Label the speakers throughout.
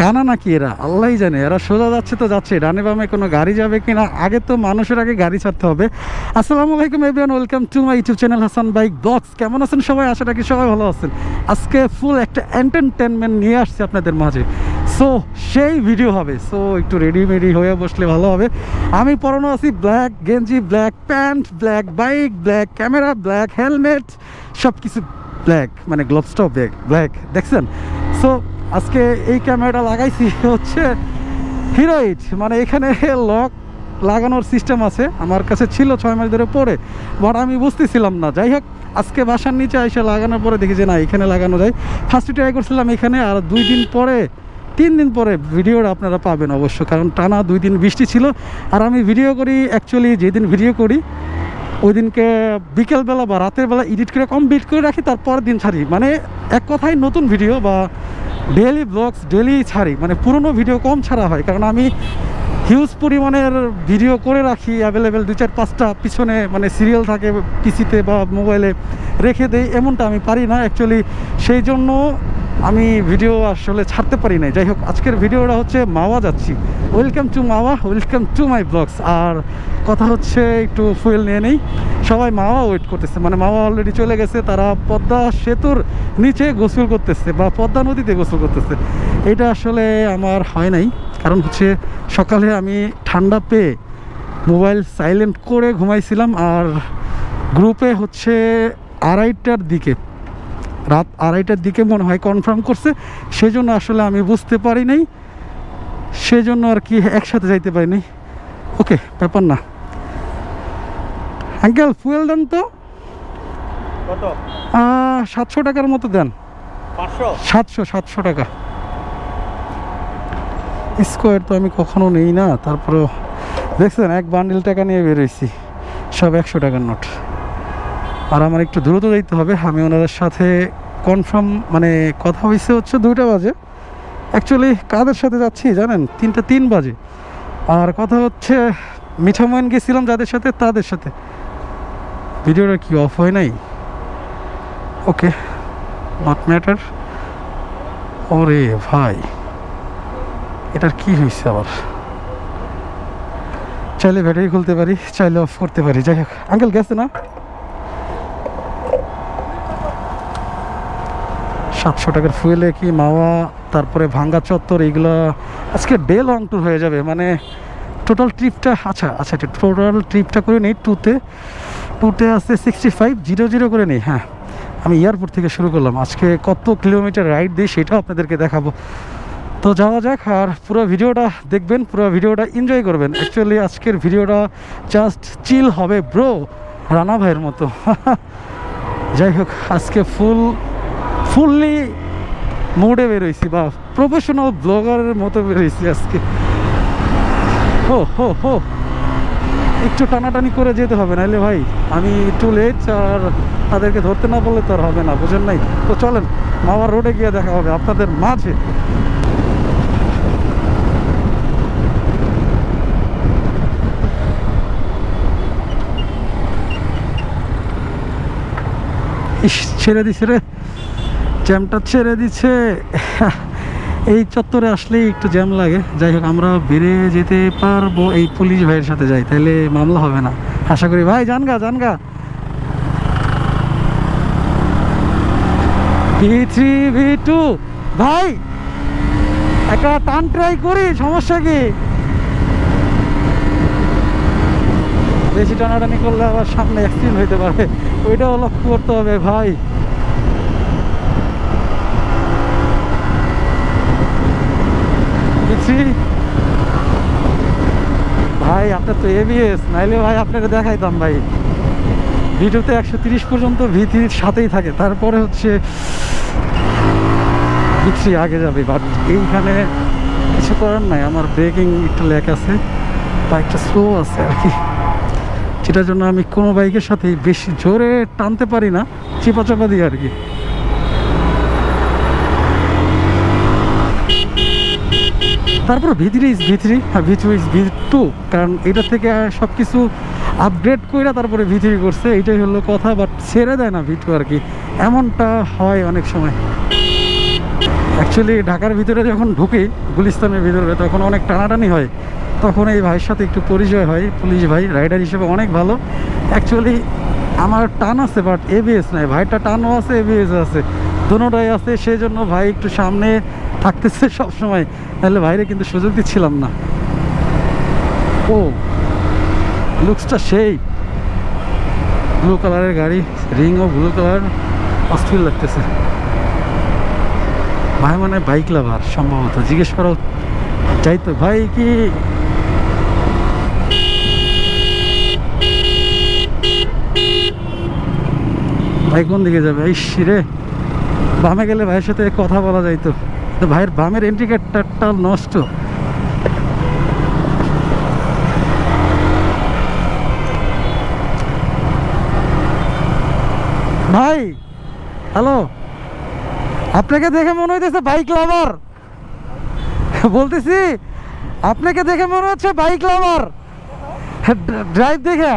Speaker 1: কানা নাকি এরা? আল্লাহই জানে, এরা সোজা যাচ্ছে তো যাচ্ছে, ডানে বামে কোনো গাড়ি যাবে কিনা? আগে তো মানুষের আগে গাড়ি ছাড়তে হবে। আসসালামু আলাইকুম everyone welcome to my YouTube channel Hasan bike box কেমন আছেন সবাই? আশা রাখি সবাই ভালো আছেন। আজকে ফুল একটা এন্টারটেনমেন্ট নিয়ে আসছে আপনাদের মাঝে। সো সেই ভিডিও হবে। সো একটু রেডি মেডি হয়ে বসলে ভালো হবে। আমি পরানো আছি ব্ল্যাক গেঞ্জি black pant black bike black camera black helmet সব কিছু ব্ল্যাক মানে গ্লোভসটাও ব্ল্যাক ব্ল্যাক দেখছেন? সো আজকে এই ক্যামেরাটা লাগাইছি হচ্ছে হিরোইট মানে এখানে লক লাগানোর সিস্টেম আছে, আমার কাছে ছিল ছয় মাস ধরে পরে বাট আমি বুঝতেছিলাম না। যাই হোক, আজকে বাসার নিচে এসে লাগানোর পরে দেখি যে না, এখানে লাগানো যায়। ফার্স্টে ট্রাই করছিলাম এখানে, আর দুই দিন পরে, তিন দিন পরে ভিডিওটা আপনারা পাবেন অবশ্য, কারণ টানা দুই দিন বৃষ্টি ছিল। আর আমি ভিডিও করি অ্যাকচুয়ালি যেদিন ভিডিও করি ওই দিনকে বিকেলবেলা বা রাতের বেলা এডিট করে কমপ্লিট করে রাখি তারপর দিন ছাড়ি। মানে এক কথায় নতুন ভিডিও বা ডেলি ব্লগস ডেলি ছাড়ি। মানে পুরনো ভিডিও কম ছাড়া হয়, কারণ আমি হিউজ পরিমাণের ভিডিও করে রাখি অ্যাভেলেবেল দু চার পাঁচটা পিছনে মানে সিরিয়াল থাকে পিসিতে বা মোবাইলে রেখে দেই, এমনটা আমি পারি না অ্যাকচুয়ালি সেই জন্য আমি ভিডিও আসলে ছাড়তে পারি নাই। যাই হোক, আজকের ভিডিওটা হচ্ছে মাওয়া যাচ্ছি। Welcome to Mawa welcome to my blogs আর কথা হচ্ছে একটু ফুয়েল নিয়ে নেই। সবাই মাওয়া ওয়েট করতেছে। মানে মাওয়া অলরেডি চলে গেছে, তারা পদ্মা সেতুর নিচে গোসল করতেছে বা পদ্মা নদীতে গোসল করতেছে। এটা আসলে আমার হয় নাই। কারণ হচ্ছে সকালে আমি ঠান্ডা পেয়ে মোবাইল সাইলেন্ট করে ঘুমাইছিলাম। আর গ্রুপে হচ্ছে আড়াইটার দিকে। রাত আড়াইটার দিকে মনে হয় কনফার্ম করছে। সেজন্য আসলে আমি বুঝতে পারি নাই। সেজন্য আর কি একসাথে যাইতে পারি নাই। ওকে ব্যাপার না। আঙ্কেল ফুয়েল দেন তো।
Speaker 2: কত?
Speaker 1: সাতশো টাকার মতো দেন। সাতশো সাতশো টাকা। স্কোয়ার তো আমি কখনো নেই না। তারপরেও দেখছেন এক বান্ডিল টাকা নিয়ে বেরোইছি সব একশো টাকার নোট। আর আমার একটু দ্রুত যাইতে হবে। আমি ওনাদের সাথে কনফার্ম মানে কথা হয়েছে হচ্ছে দুইটা বাজে। অ্যাকচুয়ালি কাদের সাথে যাচ্ছি জানেন? তিনটা তিন বাজে। আর কথা হচ্ছে, মিঠাময়ন গেছিলাম যাদের সাথে? তাদের সাথে। ভিডিওটা কি অফ হয় নাই? ওকে নট ম্যাটার ওরে ভাই, এটার কি হয়েছে আবার? চাইলে ব্যাটারি খুলতে পারি, চাইলে অফ করতে পারি। যাই হোক আঙ্কেল গেছে না? সাতশো টাকার ফুয়েলে কি মাওয়া, তারপরে ভাঙ্গা চত্বর এইগুলো আজকে ডে লং ট্যুর হয়ে যাবে। মানে টোটাল ট্রিপটা আচ্ছা আচ্ছা টোটাল ট্রিপটা করে নিই টুতে টুতে আছে সিক্সটি ফাইভ জিরো জিরো করে নিই হ্যাঁ। আমি এয়ারপোর্ট থেকে শুরু করলাম। আজকে কত কিলোমিটার রাইড দিই সেটাও আপনাদেরকে দেখাবো। তো যাওয়া যাক, আর পুরো ভিডিওটা দেখবেন, পুরো ভিডিওটা এনজয় করবেন। অ্যাকচুয়ালি আজকের ভিডিওটা জাস্ট চিল হবে ব্রো রানা ভাইয়ের মতো। যাই হোক, আজকে ফুল ফুললি মোডে বেরোইছি বা প্রফেশনাল ব্লগারের মতো বেরোইছি আজকে। হো হো হো। একটু টানাটানি করে যেতে হবে, নাইলে ভাই, আমি একটু লেট আর তাদেরকে ধরতে না বললে তো আর হবে না, বুঝেন নাই? তো চলেন মামার রোডে গিয়ে দেখা হবে আপনাদের মাঝে। ইস, ছেড়ে দিছে রে। জ্যামটা ছেড়ে দিচ্ছে। এই চত্বরে আসলেই একটু জ্যাম লাগে। যাই হোক, আমরা বেড়ে যেতে পারব এই পুলিশ ভাইয়ের সাথে যাই তাহলে মামলা হবে না। আশা করি, ভাই জানগা ভি থ্রি, ভি টু, ভাই, একটা টান ট্রাই করি, সমস্যা কি? বেশি টানাটানি করলে আবার সামনে অ্যাক্সিডেন্ট হইতে পারে। ওইটাও লক্ষ্য করতে হবে, ভাই। বুঝছি ভাই, আপনার তো এবিএস নাইলে ভাই আপনাকে দেখাইতাম ভাই। ভিডিওতে একশো তিরিশ পর্যন্ত ভিথির সাথেই থাকে, তারপরে হচ্ছে ভিথি আগে যাবে। বাট এইখানে কিছু করার নাই, আমার ব্রেকিং একটু ল্যাক আছে বাইকটা স্লো আছে আর কি। যেটার জন্য আমি কোনো বাইকের সাথে বেশি জোরে টানতে পারি না চিপা চাপা দিই আর কি। তারপর ভিতরি ইজ ভিতরি হ্যাঁ ভিতু ইজ ভি টু কারণ এটা থেকে সব কিছু আপগ্রেড করে তারপরে ভিতরি করছে, এইটাই হলো কথা বাট ছেড়ে দেয় না ভি টু আর কি। এমনটা হয় অনেক সময়। অ্যাকচুয়ালি ঢাকার ভিতরে যখন ঢুকি, গুলিস্তানের ভিতরে, তখন অনেক টানাটানি হয়। তখন এই ভাইয়ের সাথে একটু পরিচয় হয়, পুলিশ ভাই, রাইডার হিসেবে অনেক ভালো। অ্যাকচুয়ালি আমার টান আছে বাট এবিএস নাই। ভাইটা টানও আছে এবিএস আছে। দুটোটাই আছে সেই জন্য ভাই একটু সামনে থাকতেছে সবসময়। তাহলে ভাইরে কিন্তু সুযোগ দিচ্ছিলাম না। ও, লুকসটা সেই। ব্লু কালারের গাড়ি রিং ও ব্লু কালার, অস্থির লাগতেছে। ভাই মানে বাইক লাভার, সম্ভবত। জিজ্ঞেস করা চাইতো ভাই কি? ভাই কোন দিকে যাবে? এই শিরে। বামে গেলে ভাইয়ের সাথে কথা বলা যাইতো। তো ভাইয়ের বামের ইন্ডিকেটারটা নষ্ট। ভাই, হ্যালো? আপনাকে দেখে মনে হইতেছে বাইক লাভার বলতেছি, আপনাকে দেখে মনে হচ্ছে বাইক লাভার ড্রাইভ দেখে।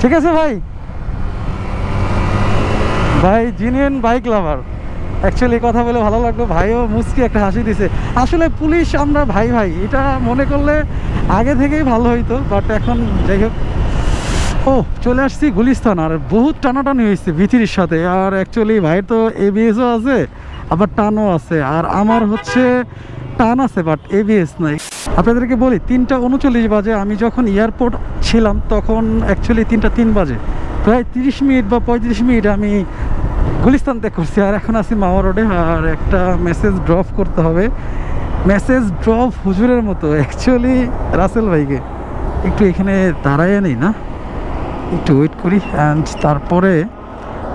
Speaker 1: ঠিক আছে ভাই। ভাই জিনিয়ন বাইক লাভার অ্যাকচুয়ালি কথা বলে ভালো লাগল। ভাইও মুসকি একটা হাসি দিছে। আসলে পুলিশ আমরা ভাই ভাই, এটা মনে করলে আগে থেকেই ভালো হইতো বাট এখন যাই হোক। ও, চলে আসছি গুলিস্তান, আর বহুত টানাটানি হয়েছে ভিথির সাথে। আর অ্যাকচুয়ালি ভাইয়ের তো এবিএসও আছে, আবার টানও আছে, আর আমার হচ্ছে টান আছে বাট এবিএস নাই। আপনাদেরকে বলি, তিনটা উনচল্লিশ বাজে, আমি যখন এয়ারপোর্ট ছিলাম, তখন অ্যাকচুয়ালি তিনটা তিন বাজে। প্রায় তিরিশ মিনিট বা পঁয়ত্রিশ মিনিট আমি গুলিস্তান ত্যাগ করছি। আর এখন আছি মাওয়া রোডে, আর একটা মেসেজ ড্রপ করতে হবে। মেসেজ ড্রপ হুজুরের মতো। অ্যাকচুয়ালি রাসেল ভাইকে। একটু এখানে দাঁড়ায় নেই না? একটু ওয়েট করি। অ্যান্ড তারপরে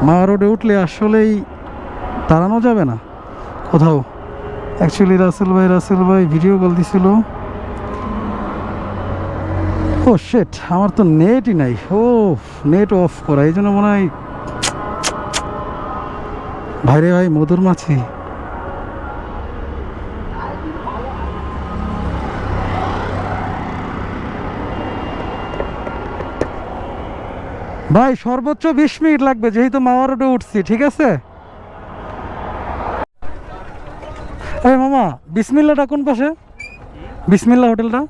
Speaker 1: মা রোডে উঠলে আসলেই দাঁড়ানো যাবে না। কোথাও। অ্যাকচুয়ালি রাসেল ভাই রাসেল ভাই ভিডিও কল দিছিল। ও শেট আমার তো নেটই নাই। ও নেট অফ করা। এই জন্য মনে হয় ভাইরে ভাই মধুর মাছি। ভাই সর্বোচ্চ বিশ মিনিট লাগবে যেহেতু মামা রোডে উঠছি ঠিক আছে? এই মামা বিসমিল্লাটা কোন পাশে? বিসমিল্লা হোটেলটা?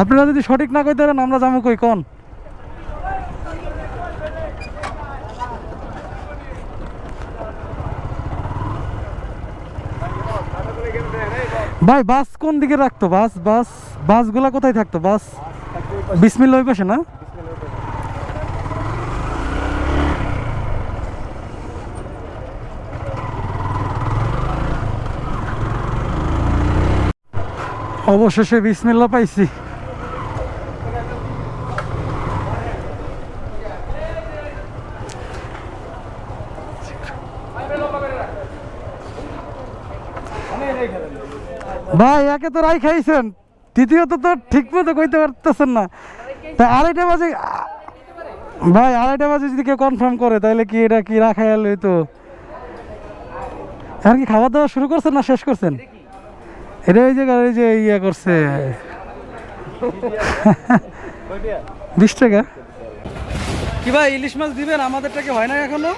Speaker 1: আপনারা যদি সঠিক না কইতে পারেন আমরা যাব কই কোন? ভাই, বাস কোন দিকে রাখতো? বাস বাস, বাসগুলা কোথায় থাকতো? বাস বিসমিল্লা ওই পাশে না? অবশেষে বিসমিল্লা পাইছি। ভাই, একে তো রাই খাইছেন। তৃতীয়ত তো ঠিক মতো কইতে পারতেছেন না। তা আড়াইটা বাজে ভাই, আড়াইটা বাজে যদি কেউ কনফার্ম করে, তাহলে কি এটা কি রাখাই আলো তো এখন কি খাওয়া দাওয়া শুরু করছেন না শেষ করছেন? এটা ওই যে ওই যে ইয়ে করছে। বিশ টাকা। কি ভাই, ইলিশ মাছ দিবেন? আমাদেরটা কি হয় না এখনও?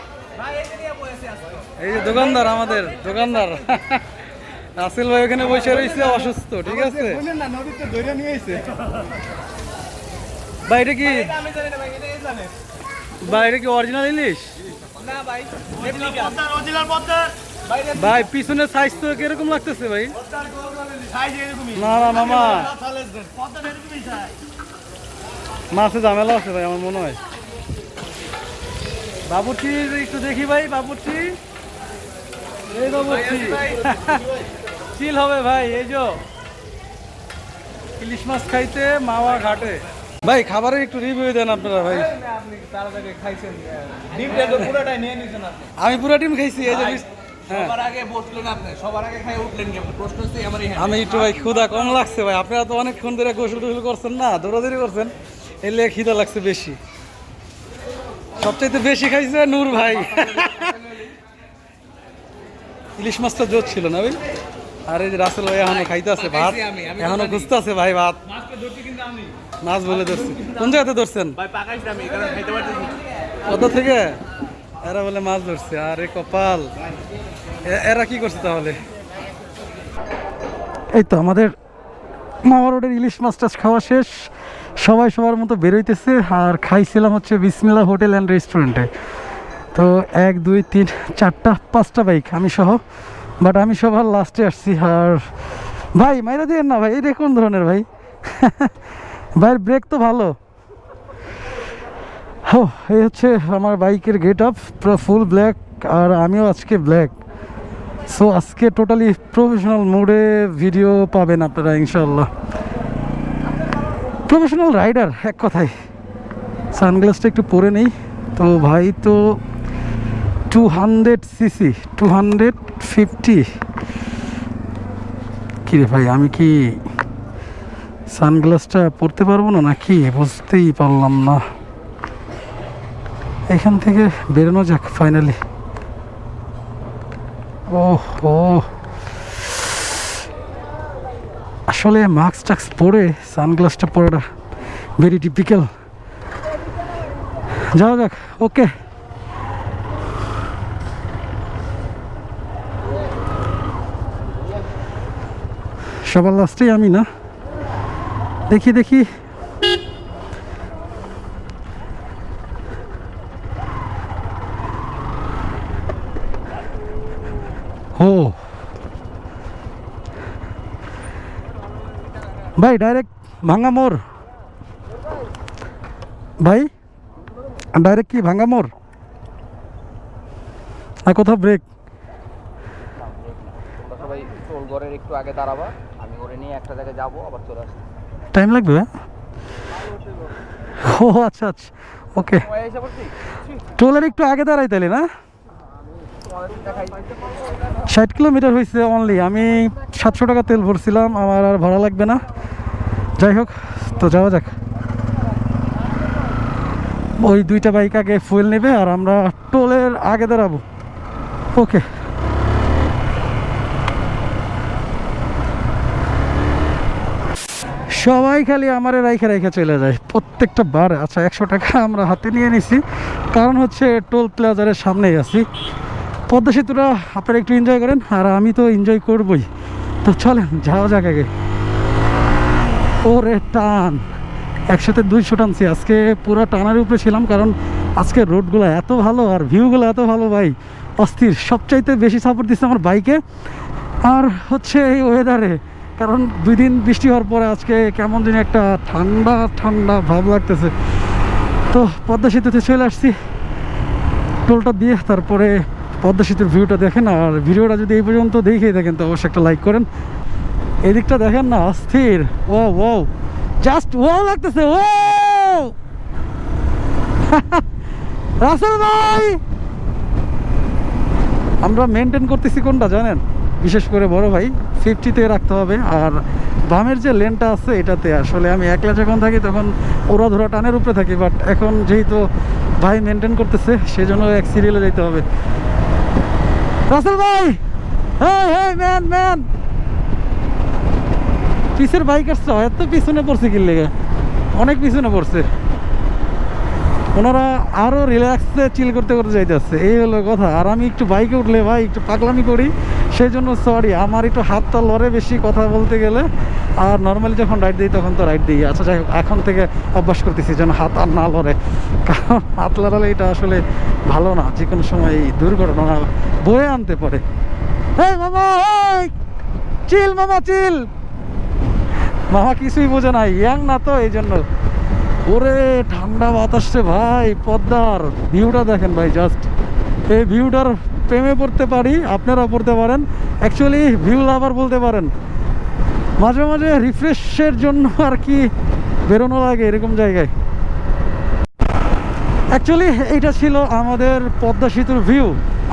Speaker 1: এই যে দোকানদার, আমাদের দোকানদার। রাসেল ভাই ওখানে বসে রয়েছে অসুস্থ ঠিক আছে?
Speaker 2: না নদীতে ধরে নিয়ে আইছে।
Speaker 1: ভাই এটা কি?
Speaker 2: আমি জানি না ভাই এটা
Speaker 1: কি অরিজিনাল ইলিশ
Speaker 2: ভাই
Speaker 1: পিছনের সাইজ তো কীরকম লাগতেছে ভাই? না না মামা মাছে ঝামেলা আছে ভাই আমার মনে হয়। বাবুর্চি একটু দেখি ভাই বাবুর্চি। এই বাবুর্চি। চিল হবে ভাই এই যে। ইলিশ মাছ খাইতে মাওয়া ঘাটে। ভাই খাবারের একটু রিভিউ দেন আপনারা ভাই।
Speaker 2: আপনি তাড়াতাড়ি খাইছেন ডিমটা তো পুরোটাই নিয়ে নিছেন আপনি।
Speaker 1: আমি পুরো ডিম খাইছি এই যে হ্যাঁ।
Speaker 2: সবার আগে বসলেন আপনি সবার আগে খাই উঠলেন কি প্রশ্ন হচ্ছে আমার
Speaker 1: আমি একটু ভাই ক্ষুধা কম লাগছে ভাই। আপনারা তো অনেকক্ষণ ধরে গোসল টোসল করছেন না দৌড়াদৌড়ি করছেন এলে খিদা লাগছে বেশি। সবচাইতে বেশি খাইছে নূর ভাই। ইলিশ মাছটা জোর ছিল না ভাই? আর যে রাসেল ভাই এখনও খাইতেছে ভাত এখনও খুঁজতেছে ভাই ভাত। মাছ বলে ধরছে। কোন জায়গাতে ধরছেন? কোথা থেকে? এরা বলে মাছ ধরছে। আরে কপাল। এরা কি করছে তাহলে? এই তো আমাদের মামা রোডের ইলিশ মাছ টাছ খাওয়া শেষ। সবাই সবার মতো বেরোইতেছে। আর খাইছিলাম হচ্ছে বিসমিল্লা হোটেল অ্যান্ড রেস্টুরেন্টে। তো এক দুই তিন চারটা পাঁচটা বাইক আমি সহ। বাট আমি সবার লাস্টে আসছি, আর ভাই, মাইরা দিয়ে না ভাই এটা কোন ধরনের ভাই। ভাইয়ের ব্রেক তো ভালো। হো এই হচ্ছে আমার বাইকের গেট আপ পুরো ফুল ব্ল্যাক আর আমিও আজকে ব্ল্যাক সো আজকে টোটালি প্রফেশনাল মোডে ভিডিও পাবেন আপনারা ইনশাল্লাহ প্রফেশনাল রাইডার এক কথায়। সানগ্লাসটা একটু পরে নেই। তো ভাই, তো two hundred CC two hundred fifty? কিরে ভাই, আমি কি সানগ্লাসটা পরতে পারব না নাকি? বুঝতেই পারলাম না। এখান থেকে বেরোনো যাক, ফাইনালি। ও ও আসলে মাস্ক টাক্স পরে সানগ্লাসটা পরাটা ভেরি টিপিক্যাল যাওয়া যাক ওকে সবার লাস্টেই আমি না। দেখি দেখি। ও ভাই ডাইরেক্ট ভাঙ্গা মোড়। ভাই ডাইরেক্ট কি ভাঙ্গা মোড়? আর কোথাও ব্রেক
Speaker 3: একটু আগে দাঁড়াবা। আমি নিয়ে একটা জায়গায় যাব আবার চলে আসব।
Speaker 1: টাইম লাগবে ও আচ্ছা আচ্ছা। ওকে টোলের একটু আগে দাঁড়াই তাইলে না? ষাট কিলোমিটার হয়েছে অনলি আমি সাতশো টাকা তেল ভরছিলাম আমার আর ভাড়া লাগবে না। যাই হোক তো যাওয়া যাক। ওই দুইটা বাইক আগে ফুয়েল নেবে আর আমরা টোলের আগে দাঁড়াবো। ওকে সবাই খালি আমারে রাইখে রাইখে চলে যায়। প্রত্যেকটা বার আচ্ছা একশো টাকা আমরা হাতে নিয়ে নিছি। কারণ হচ্ছে টোল প্লাজারের সামনেই আছি। পদ্মা সেতুটা আপনারা একটু এনজয় করেন, আর আমি তো এনজয় করবই। তো চলেন, যাওয়া যাক আগে। ওরে টান! একসাথে দুইশো টানছি আজকে পুরো টানার উপরে ছিলাম, কারণ আজকে রোডগুলো এত ভালো আর ভিউগুলো এত ভালো ভাই। অস্থির, সবচাইতে বেশি সাপোর্ট দিচ্ছে আমার বাইকে আর হচ্ছে এই ওয়েদারে কারণ দুই দিন বৃষ্টি হওয়ার পরে আজকে কেমন যেন একটা ঠান্ডা ঠান্ডা ভাব লাগতেছে। তো পদ্মা সেতুতে চলে আসছি। টোলটা দিয়ে তারপরে পদ্মা সেতুর ভিউটা দেখেন, আর ভিডিওটা যদি এই পর্যন্ত দেখেই দেখেন তো অবশ্যই একটা লাইক করেন। এদিকটা দেখেন না, অস্থির। ও ও জাস্ট ও লাগতেছে ও রাসেল ভাই! আমরা মেনটেন করতেছি কোনটা জানেন? বিশেষ করে বড় ভাই ফিফটিতে রাখতে হবে। আর বামের যে লেনটা আছে, এটাতে আসলে আমি একলা যখন থাকি তখন ওরা ধরা টানের উপরে থাকি বাট এখন যেহেতু ভাই মেনটেন করতেছে, সেজন্য এক সিরিয়ালে যেতে হবে। রাসেল ভাই! হ্যাঁ হ্যাঁ ম্যান ম্যান পিসের বাইক আসছে এত পিছনে পড়ছে কি লেগে। অনেক পিছনে পড়ছে। ওনারা আরও রিল্যাক্সে চিল করতে করতে যাইতেছে এই হলো কথা। আর আমি একটু বাইকে উঠলে ভাই, একটু পাগলামি করি। সেই জন্য সরি আমার একটু হাতটা লড়ে বেশি কথা বলতে গেলে, আর নর্মালি যখন রাইড দিই তখন তো রাইড দিই। আচ্ছা যাই হোক, এখন থেকে অভ্যাস করতেছি যেন হাত আর না লড়ে। কারণ হাত লড়ালে এটা আসলে ভালো না, যে কোনো সময় এই দুর্ঘটনা বয়ে আনতে পারে। এই চিল মামা চিল! মামা কিছুই বোঝে না, ইয়াং না তো এই জন্য ওরে, ঠান্ডা বাতাসে ভাই, পদ্মার ভিউটা দেখেন ভাই জাস্ট এই ভিউটার প্রেমে পড়তে পারি আপনারা পড়তে পারেন। অ্যাকচুয়ালি ভিউ লাভার বলতে পারেন। মাঝে মাঝে রিফ্রেশের জন্য আর কি বেরোনো লাগে এরকম জায়গায়। অ্যাকচুয়ালি এইটা ছিল আমাদের পদ্মা সেতুর ভিউ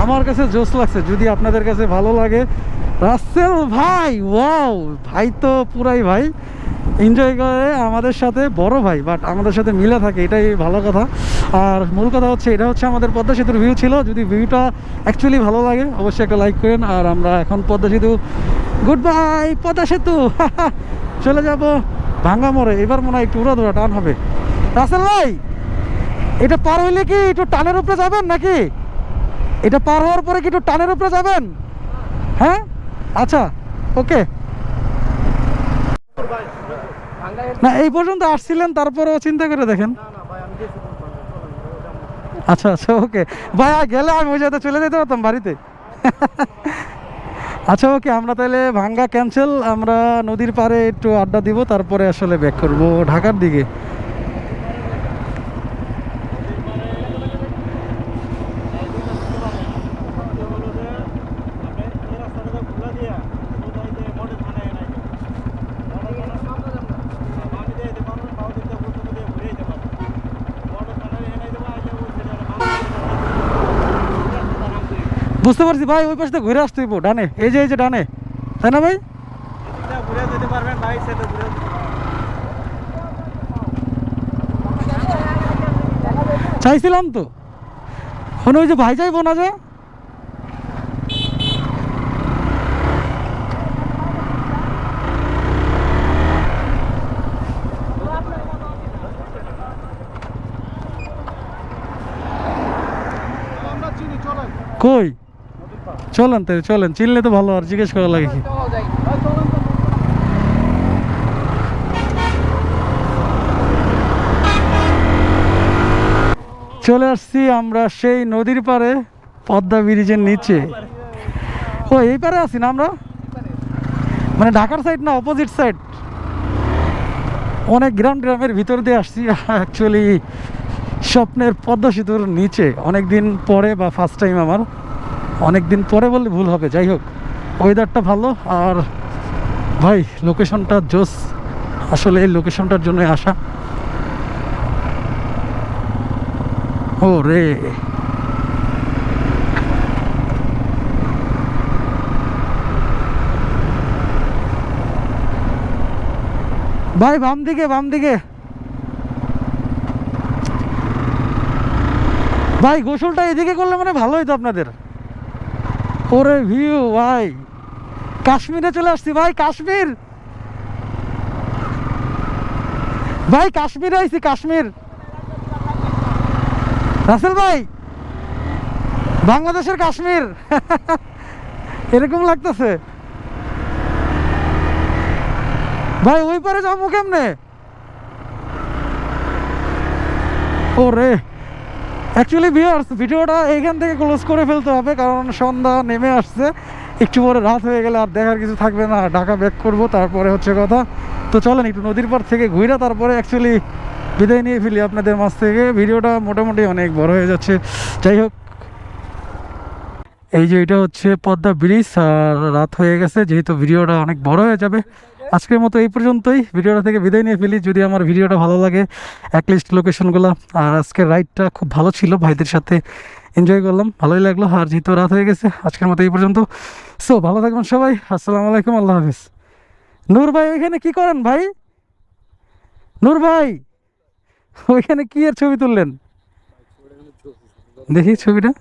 Speaker 1: আমার কাছে জোস লাগছে, যদি আপনাদের কাছে ভালো লাগে। রাসেল ভাই ওয়াও ভাই তো পুরাই ভাই। এনজয় করে আমাদের সাথে বড় ভাই বাট আমাদের সাথে মিলে থাকে, এটাই ভালো কথা। আর মূল কথা হচ্ছে, এটা হচ্ছে আমাদের পদ্মা সেতুর ভিউ ছিল। যদি ভিউটা অ্যাকচুয়ালি ভালো লাগে, অবশ্যই একটা লাইক করেন। আর আমরা এখন পদ্মা সেতু গুড বাই পদ্মা সেতু। চলে যাব ভাঙ্গা মোড়ে। এবার মনে হয় একটু উড়া ধরা টান হবে। রাসেল ভাই, এটা পার হইলে কি একটু টানের উপরে যাবেন নাকি? এটা পার হওয়ার পরে কি একটু টানের উপরে যাবেন? হ্যাঁ? আচ্ছা ওকে না এই পর্যন্ত আসছিলেন তারপরও চিন্তা করে দেখেন। আচ্ছা আচ্ছা ওকে। ভাই গেলে আমি ওই জায়গাতে চলে যেতে পারতাম বাড়িতে। আচ্ছা ওকে আমরা তাহলে ভাঙ্গা ক্যান্সেল আমরা নদীর পাড়ে একটু আড্ডা দিব তারপরে আসলে ব্যাক করব ঢাকার দিকে। বুঝতে পারছি ভাই ওই পাশে ঘুরে আসতে হইব ডানে এই যে এই যে ডানে। তাই না ভাই?
Speaker 2: ঘুরে যেতে পারবেন ভাই সেটা ঘুরে
Speaker 1: চাইছিলাম তো। মানে ওই যে ভাই যাইবো না যে? কই? চলেন তো চলেন। চিনলে তো ভালো আর জিজ্ঞেস করা লাগে। কি চলে আসছি আমরা সেই নদীর পারে পদ্মা ব্রিজের নিচে। ও, এই পারে আছি না আমরা? মানে ঢাকার সাইড না অপোজিট সাইড অনেক গ্রাম গ্রামের ভিতর দিয়ে আসছি। অ্যাকচুয়ালি স্বপ্নের পদ্মা সেতুর নিচে। অনেক দিন পরে বা ফার্স্ট টাইম আমার। অনেক দিন পরে বললে ভুল হবে, যাই হোক। ওয়েদারটা ভালো, আর ভাই লোকেশনটা জোস। আসলে এই লোকেশনটার জন্য আসা। ও রে। ভাই বাম দিকে বাম দিকে ভাই, গোসলটা এদিকে করলে মানে ভালো হইতো আপনাদের। ওরে ভিউ ভাই। কাশ্মীরে চলে আসছি, ভাই, কাশ্মীর। ভাই, কাশ্মীরে আইছি, কাশ্মীর। রাসেল ভাই, বাংলাদেশের কাশ্মীর। এরকম লাগতেছে। ভাই, ওই পারে যাব কেমনে? ওরে। অ্যাকচুয়ালি ভিউয়ার্স ভিডিওটা এইখান থেকে ক্লোজ করে ফেলতে হবে, কারণ সন্ধ্যা নেমে আসছে। একটু পরে রাত হয়ে গেলে আর দেখার কিছু থাকবে না। ঢাকা ব্যাক করব, তারপরে হচ্ছে কথা। তো চলেন একটু নদীর পার থেকে ঘুরে, তারপরে অ্যাকচুয়ালি বিদায় নিয়ে ফেলি আপনাদের মাছ থেকে। ভিডিওটা মোটামুটি অনেক বড় হয়ে যাচ্ছে। যাই হোক, এই যে এটা হচ্ছে পদ্মা ব্রিজ, আর রাত হয়ে গেছে, যেহেতু ভিডিওটা অনেক বড় হয়ে যাবে। আজকের মতো এই পর্যন্তই। ভিডিওটা থেকে বিদায় নিয়ে ফেলি। যদি আমার ভিডিওটা ভালো লাগে অ্যাটলিস্ট লোকেশনগুলো আর আজকের রাইডটা খুব ভালো ছিল ভাইদের সাথে। এনজয় করলাম, ভালোই লাগল। আর যেহেতু রাত হয়ে গেছে, আজকের মতো এই পর্যন্ত। সো ভালো থাকবেন সবাই। আসসালামু আলাইকুম, আল্লাহ হাফিজ। নূর ভাই, ওইখানে কি করেন ভাই? নূর ভাই, ওইখানে কি এর ছবি তুললেন? দেখি ছবিটা।